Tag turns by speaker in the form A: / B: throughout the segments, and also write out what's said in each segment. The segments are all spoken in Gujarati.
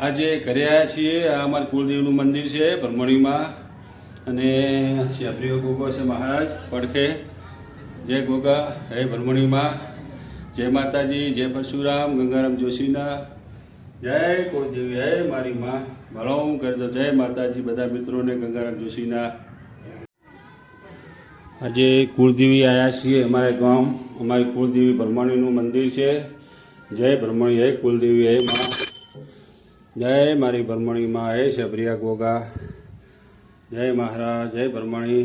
A: આજે ઘરે આવ્યા છીએ. આ અમારા કુલદેવનું મંદિર છે, બ્રહ્મણીમાં. અને શ્યાપ્રિય ગોગો છે મહારાજ, પડખે. જય ગોગા, હે બ્રહ્મણીમાં. જય માતાજી, જય પરશુરામ, ગંગારામ જોશીના. જય કુળદેવી, હે મારી માં. ભલો હું કરતો. જય માતાજી, બધા મિત્રોને ગંગારામ જોશીના. આજે કુળદેવી આવ્યા છીએ અમારા ગામ. અમારી કુળદેવી બ્રહ્મણીનું મંદિર છે. જય બ્રહ્મણી, હે કુલદેવી હે માં. જય મારી ભરમણીમાં હે શબરિયા ગોગા. જય મહારાજ, જય ભરમણી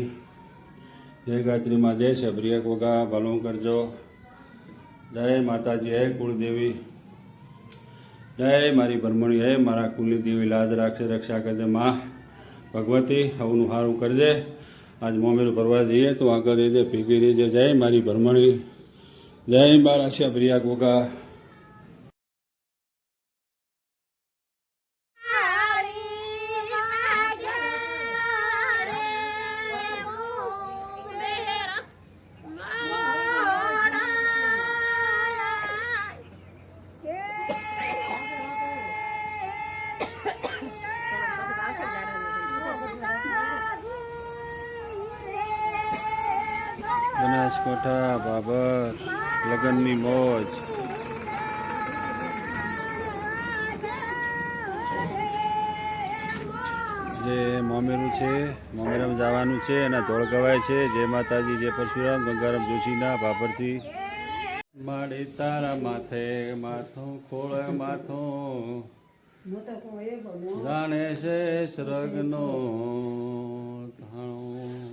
A: જય ગાયત્રીમાં જય શબરિયા ગોગા, ભલું કરજો. જય માતાજી, હે કુળદેવી. જય મારી ભરમણી હે મારા કુલની દેવી લાજ રાખશે, રક્ષા કરજે, માં. ભગવતી, હવનું સારું કરજે. આજ મોમેરું ભરવા જઈએ તો આગળ રહેજે ભેગી રહેજે. જય મારી ભરમણી જય મારા શબરિયા ગોગા. બનાસકાંઠા, બાબર, લગ્નની મોજ. જે મોમેરું છે, મોમેરામ જવાનું છે, એના ધોળ ગવાય છે, જય માતાજી, જય પરશુરામ, ગંગારામ જોશીના ભાભરથી. માડે તારા માથે માથું ખોળે માથું. જાણે છે સ્રગનો થાણો